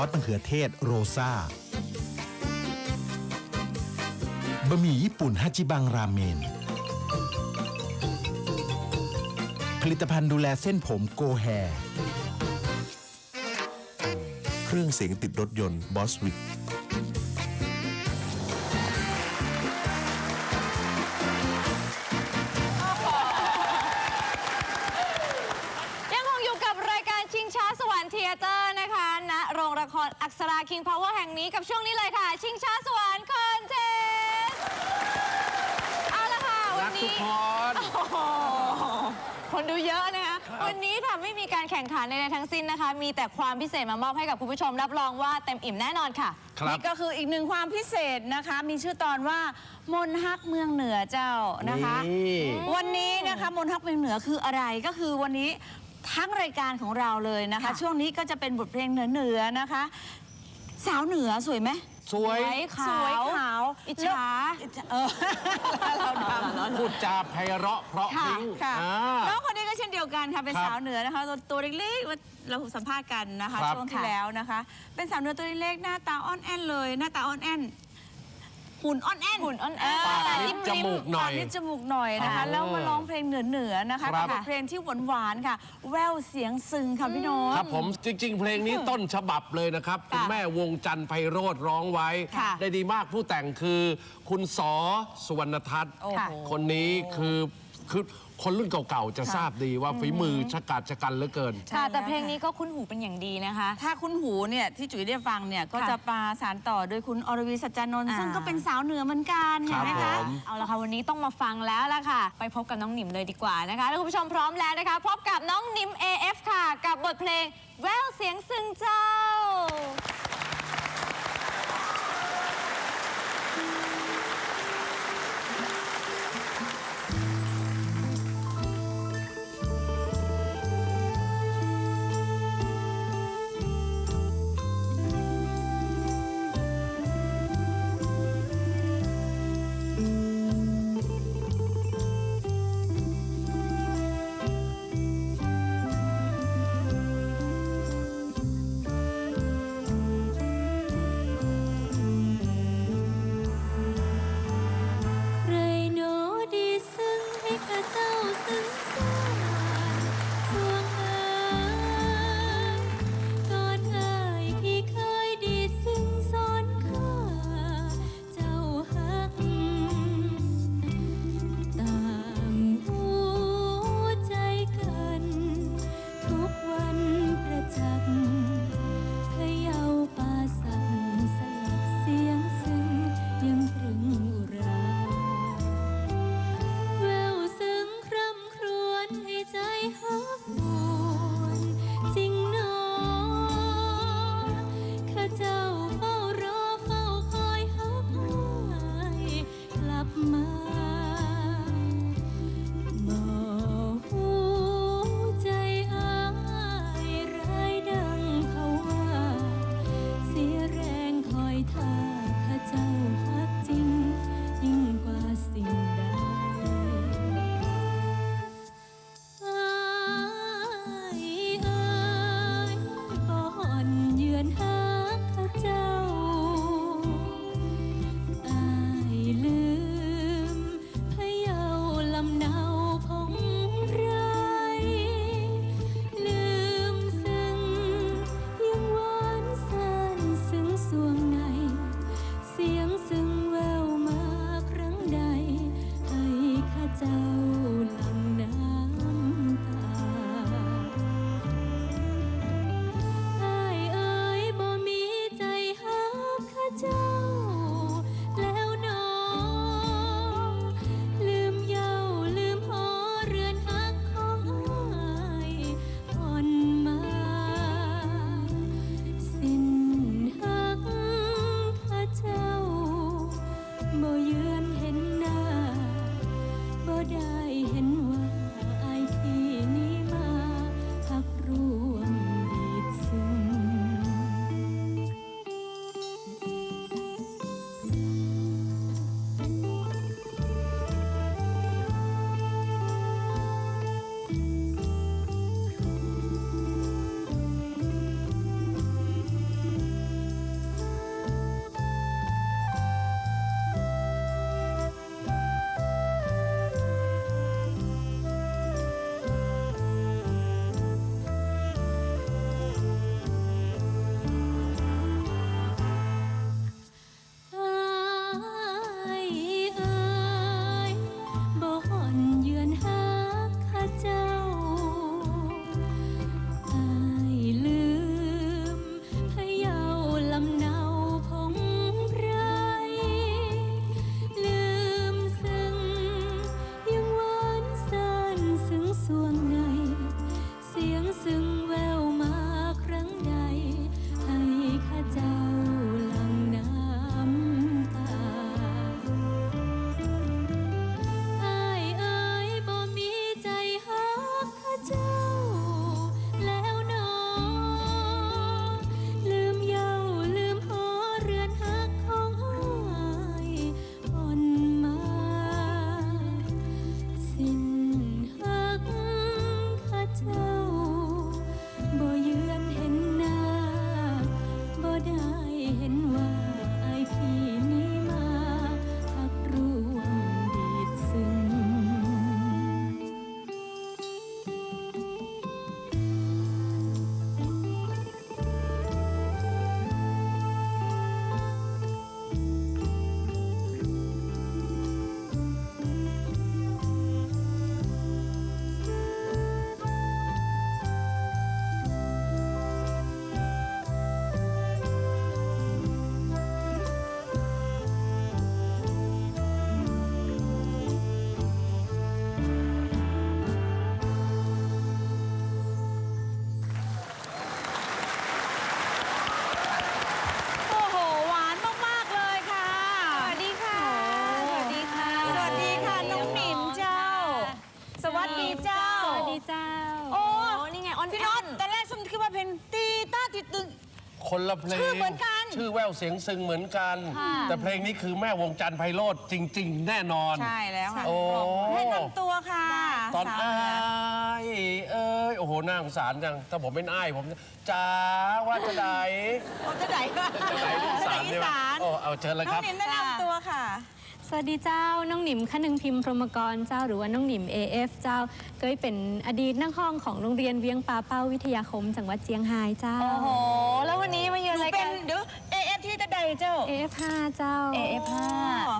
อสมะเขือเทศโรซาบะหมี่ญี่ปุ่นฮัจิบังราเมน ผลิตภัณฑ์ดูแลเส้นผมโกแฮ เครื่องเสียงติดรถยนต์บอสวิก รงละครอักษราคิงพาวเวอร์แห่งนี้กับช่วงนี้เลยค่ะ ชิงช้าสวรรค์คอนเทสเอาละค่ะ วัรันกทุกนี้ คนโอ้โหคนดูเยอะนะคะ วันนี้ค่ะไม่มีการแข่งขันใดๆทั้งสิ้นนะคะ มีแต่ความพิเศษมามอบให้กับคุณผู้ชมรับรองว่าเต็มอิ่มแน่นอนค่ะ ครับ นี่ก็คืออีกหนึ่งความพิเศษนะคะ มีชื่อตอนว่ามนฮักเมืองเหนือเจ้านะคะ นี่ วันนี้นะคะมนฮักเมืองเหนือคืออะไรก็คือวันนี้ทั้งรายการของเราเลยนะคะ ค่ะช่วงนี้ก็จะเป็นบทเพลงเหนือๆนะคะ สาวเหนือสวยไหมสวยขาวสวยขาวอิจฉา เออเราทำพูดจาไพเราะเพราะพริ้งค่ะอ่า น้องคนนี้ก็เช่นเดียวกันค่ะเป็นครับสาวเหนือนะคะตัวตัวเล็กๆเราสัมภาษณ์กันนะคะครับ ช่วงที่แล้วนะคะ เป็นสาวเหนือตัวเล็กๆหน้าตาอ่อนแอนเลย หน้าตาอ่อนแอน หุ่นอ่อนแอนหุ่นอ่อนแอนเปากนิดจมูกหน่อยปากนิดจมูกหน่อยนะคะอ๋อแล้วมาร้องเพลงเหนือๆนะคะครับ กับบทเพลงที่หวานๆค่ะ แววเสียงซึ้งค่ะพี่โน้ต ครับผมจริง ๆ เพลงนี้ต้นฉบับเลยนะครับคุณแม่วงจันทร์ไพโรธร้องไว้ ค่ะได้ดีมากผู้แต่งคือ คุณสอสุวรรณทัศน์โอ้โห คนนี้คือ คือคนรุ่นเก่าๆจะทราบดีว่าฝีมือชะกาจชะกันเหลือเกิน ค่ะแต่เพลงนี้ก็คุ้นหูเป็นอย่างดีนะคะ ถ้าคุณหูเนี่ยที่จุ๋ยได้ฟังเนี่ยก็ค่ะจะปราสานต่อโดยคุณอรวีสัจจานนท์อ่า ซึ่งก็เป็นสาวเหนือเหมือนกันครัเห็นบไหมคะผม เอาละค่ะวันนี้ต้องมาฟังแล้วล่ะค่ะ ไปพบกับน้องหนิมเลยดีกว่านะคะถ้าคุณผู้ชมพร้อมแล้วนะคะ พบกับน้องหนิม AF ค่ะ กับบทเพลงแววเสียงซึงเจ้า ใเพลงชื่อเหมือนกันชื่อแววเสียงซึงเหมือนกัน ค่ะ แต่เพลงนี้คือแม่วงจันทร์ไพโรธจริง ๆ แน่นอน ใช่แล้วค่ะโอ้ ให้นำตัวค่ะตอนสาวอ้าเหนืยเอ้ยโอ้โหน่าสงสารจังถ้าผมเป็นอ้ายผมจ้าว่าจะไหนผมจะไหนวะจะไหนอีสานอีใช่ไหมสานโอ้เอาเชิญเลยน้คอรังบ นิมแนะนำตัวค่ะ สวัสดีเจ้า น้องหนิมคนึงพิมพ์พรหมกรเจ้าหรือว่าน้องหนิม AF เจ้าเคยเป็นอดีตนักห้องของโรงเรียนเวียงปาเป้าวิทยาคมจังหวัดเจียงไฮ้เจ้า โอ้โห แล้ววันนี้มาเยือนหนูรายเป็กานรเดี๋ยว AF ที่ตะใดเจ้า AF 5 เจ้า AF5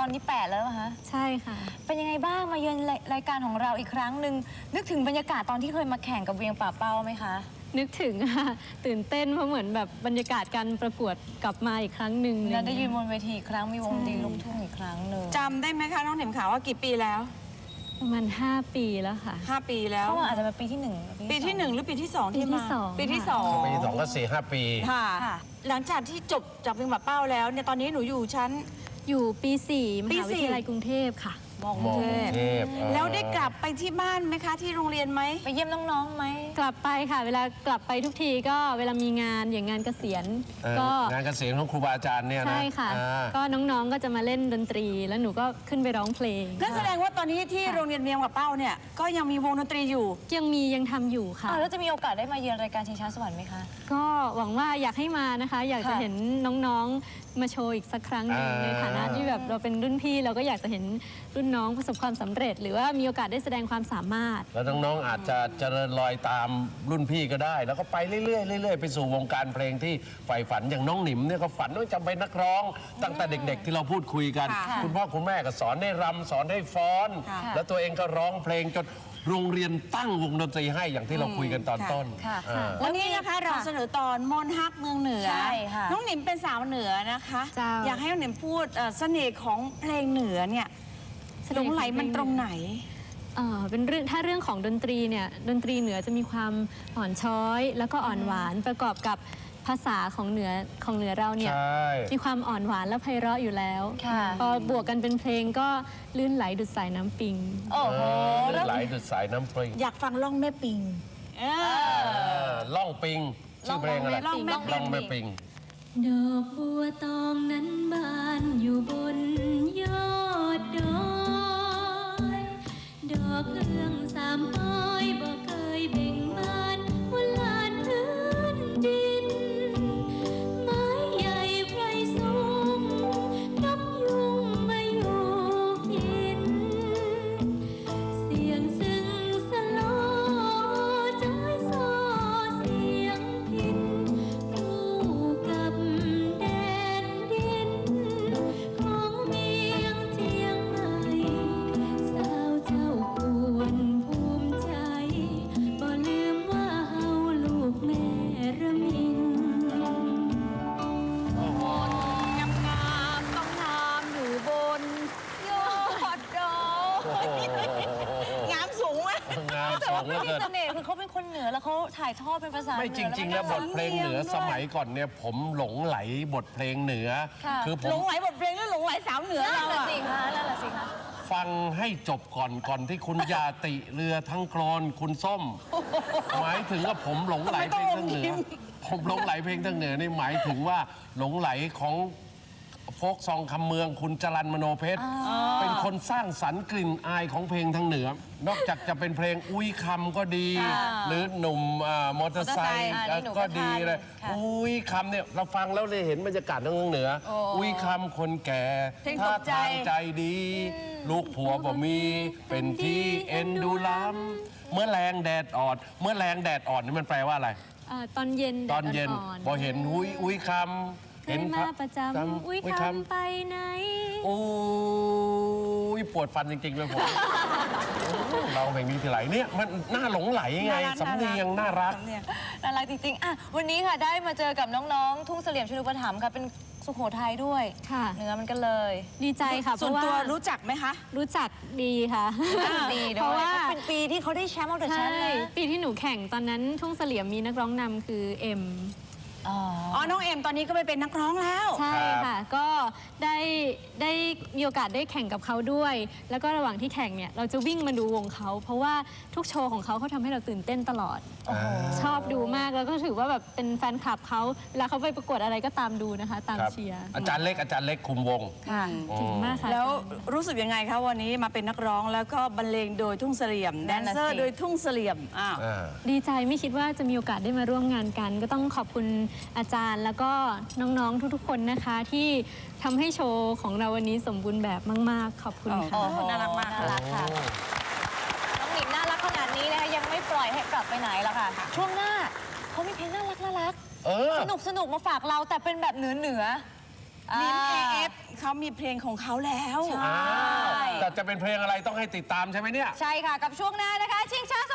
ตอนนี้ 8 แล้วเหรอคะ ใช่ค่ะ เป็นยังไงบ้างมาเยือนรายรายการของเราอีกครั้งหนึ่งนึกถึงบรรยากาศตอนที่เคยมาแข่งกับเวียงป่าเป้าไหมคะ นึกถึงค่ะตื่นเต้นเพราะเหมือนแบบบรรยากาศการประกวดกลับมาอีกครั้งหนึ่งแล้วได้ยืนบนเวทีอีกครั้งมีวงดนตรีลูกทุ่งอีกครั้งหนึ่งจำได้ไหมคะน้องหนิมขาวว่ากี่ปีแล้ว ประมาณ5ปีแล้วค่ะ5ปีแล้วเพราะว่าอาจจะเป็นปีที่หนึ่งปีที่หนึ่งหรือปีที่สองที่ปีที่มาสองปีที่ค่ะสองปีสองก็สี่ห้าปี ค่ะค่ะหลังจากที่จบจากเพียงแบบเป้าแล้วเนี่ยตอนนี้หนูอยู่ชั้น อยู่ปี4มปีหาวิสี่ ทยาลัยกรุงเทพค่ะ มองมองเทกรุพงเทพเออแล้วได้กลับไปที่บ้านไหมคะที่โรงเรียนไหม ไปเยี่ยมน้องๆไหมกลับไปค่ะ เวลากลับไปทุกทีก็เวลามีงานอย่างงานเกษียณเออก็ งานเกษียณของครูบาอาจารย์เนี่ยนะใช่ค่ะ อ่า ก็น้องๆก็จะมาเล่นดนตรี แล้วหนูก็ขึ้นไปร้องเพลงนั่นแสดงว่าตอนนี้ที่โรงเรียนเวียงกับเป้าเนี่ยก็ยังมีวงดนตรีอยู่ ยังมียังทำอยู่ค่ะ อ้าวแล้วจะมีโอกาสได้มาเยือนรายการชิงช้าสวรรค์ไหมคะ ก็หวังว่าอยากให้มานะคะ อยากจะค่ะ เห็นน้องๆมาโชว์อีกสักครั้งหนึ่งอ่า ในฐานะที่แบบเราเป็นรุ่นพี่เราก็อยากจะเห็นรุ่นน้องประสบความสำเร็จ หรือว่ามีโอกาสได้แสดงความสามารถ แล้วน้องๆอาจจะเจริญรอยตามรุ่นพี่ก็ได้ แล้วก็ไปเรื่อยๆเรื่อยๆไปสู่วงการเพลงที่ใฝ่ฝันอย่างน้องหนิมเนี่ยก็ฝันว่าจะเป็นนักร้อง ตั้งแต่เด็ก ๆ ที่เราพูดคุยกัน ค่ะคุณพ่อคุณแม่ก็สอนให้รำสอนให้ฟ้อน ค่ะ แล้วตัวเองก็ร้องเพลงจนโรงเรียนตั้งวงดนตรีให้อย่างที่เราคุยกันตอนค่ะต้นค่ะ เออ วันนี้นะคะเราเสนอตอนมนต์ฮักเมืองเหนือ ใช่ค่ะน้องหนิมเป็นสาวเหนือนะคะ เจ้า อยากให้น้องหนิมพูดเอ่อเสน่ห์ของเพลงเหนือเนี่ยเสหลน่ห์งของไหลมันเพลงตรงไหน เอ่อเป็นเรื่องถ้าเรื่องของดนตรีเนี่ยดนตรีเหนือจะมีความอ่อนช้อย แล้วก็อ่อนหวานประกอบกับภาษาของเหนือของเหนือเราเนี่ย ใช่ มีความอ่อนหวานและไพเราะอยู่แล้ว ค่ะ พอบวกกันเป็นเพลงก็ลื่นไหลดุดสายน้ำปิง โอ้โหเอแล้อวไหลดุดสายน้ำปริงอยากฟังล่องแม่ปิงเออเออล่องปิง ชื่อเพลงอะไรล่องแม่ปิง ล่องแม่ปิง ดอกบัวตองนั้นบานอยู่บนยอดดอย ดอกเอื้องสามอ้อยบอกเคยเบ่ง งามแต่สอว่างเหลือพี่เกิน เสน่ห์คือเขาเป็นคนเหนือแล้วเขาถ่ายทอดเป็นภาษาไม่จริง ๆ แล้วบทเพลงเหนือสมัยก่อนเนี่ยผมหลงไหลบทเพลงเหนือค่ะคือผหลมงไหลบทเพลงหรือหลงไหลสาวเหนือนั่นเราแหละอะสิคะนั่นแหละสิคะฟังให้จบก่อนก่อนที่คุณยาติเรือทั้งโคลนคุณส้ม หมายถึงว่าผมหลงไหลเพลงทางเหนือ ผมหลงไหลเพลงทางเหนือนี่หมายถึงว่าหลงไหลของโฟ กซองคำเมืองคุณจรันมโนเพชร เป็นคนสร้างสรรค์กลิ่นอายของเพลงทางเหนือ นอกจากจะเป็นเพลงอุ้ยคำก็ดี หรือหนุ่มอ่ามอเตอร์ไซค์มอเตอร์ไซค์อ่านี่หนูก็ก็ดีทันเลยค่ะอุ้ยคำเนี่ยเราฟังแล้วเลยเห็นบรรยากาศทางเหนือ อุ้ยคำคนแก่เพลงตท่ากใจ ทางใจดี ลูกผัวบ่มี เป็นที่เอ็นดูล้ำเมื่อแรงแดดอ่อนเมื่อแรงแดดอ่อนนี่มันแปลว่าอะไร เอ่อตอนเย็นแดดตอนเย็นๆพอเห็นอุ้ยอุ้ยคำ เคยมาประจำอุ้ยคำไปไหนอุ้ยปวดฟันจริงๆเลยผม เราเพลงนี้ทีไรเนี่ยมันน่าหลงไหลไงน่ารักสำเนียงน่ารักสำเนียงน่ารักจริงๆอะวันนี้ค่ะได้มาเจอกับน้องๆ ทุ่งเสลี่ยมชลุปถัมภ์ค่ะเป็นสุโขทัยด้วยค่ะ เหนือมันกันเลย ดีใจค่ะเพส่วนราะว่าตัวรู้จักไหมคะรู้จักดีค่ะ ดีด้เพราะวยว่าก็เป็นปีที่เขาได้แชมป์เอาเดอะแชใช่มป์นะปีที่หนูแข่งตอนนั้นทุ่งเสลี่ยมมีนักร้องนำคือเอ็ม อ๋ออ๋อ น้องเอ็มตอนนี้ก็ไปเป็นนักร้องแล้ว ใช่ค่ะ ก็ได้ได้มีโอกาสได้แข่งกับเขาด้วย แล้วก็ระหว่างที่แข่งเนี่ยเราจะวิ่งมาดูวงเขา เพราะว่าทุกโชว์ของเขาเขาทำให้เราตื่นเต้นตลอด ชอบดูมากแล้วก็ถือว่าแบบเป็นแฟนคลับเขาเวลาเขาไปประกวดอะไรก็ตามดูนะคะ ตามครับเชียร์อาจารย์เล็กอาจารย์เล็กคุมวง ค่ะ เก่งมากค่ะ แล้วรู้สึกยังไงคะวันนี้มาเป็นนักร้องแล้วก็บรรเลงโดยทุ่งเสลี่ยม แดนเซอร์โดยทุ่งเสลี่ยมอ้าว ดีใจไม่คิดว่าจะมีโอกาสได้มาร่วมงานกัน ก็ต้องขอบคุณอาจารย์แล้วก็น้องๆทุกๆคนนะคะ ที่ทำให้โชว์ของเราวันนี้สมบูรณ์แบบมาก ๆ ขอบคุณโอ้ค่ะโหน่ารักมากน่ารักค่ะ น้องหนิงน่ารักขนาดนี้นะคะยังไม่ปล่อยให้กลับไปไหนแล้วค่ะ ช่วงหน้าเขามีเพลงน่ารักน่ารักเออ สนุกสนุกมาฝากเราแต่เป็นแบบเหนือเหนือนิมาเอฟเขามีเพลงของเขาแล้ว ใช่อ้าวแต่จะเป็นเพลงอะไรต้องให้ติดตามใช่ไหมเนี่ย ใช่ค่ะ กับช่วงหน้านะคะ ชิงช้าส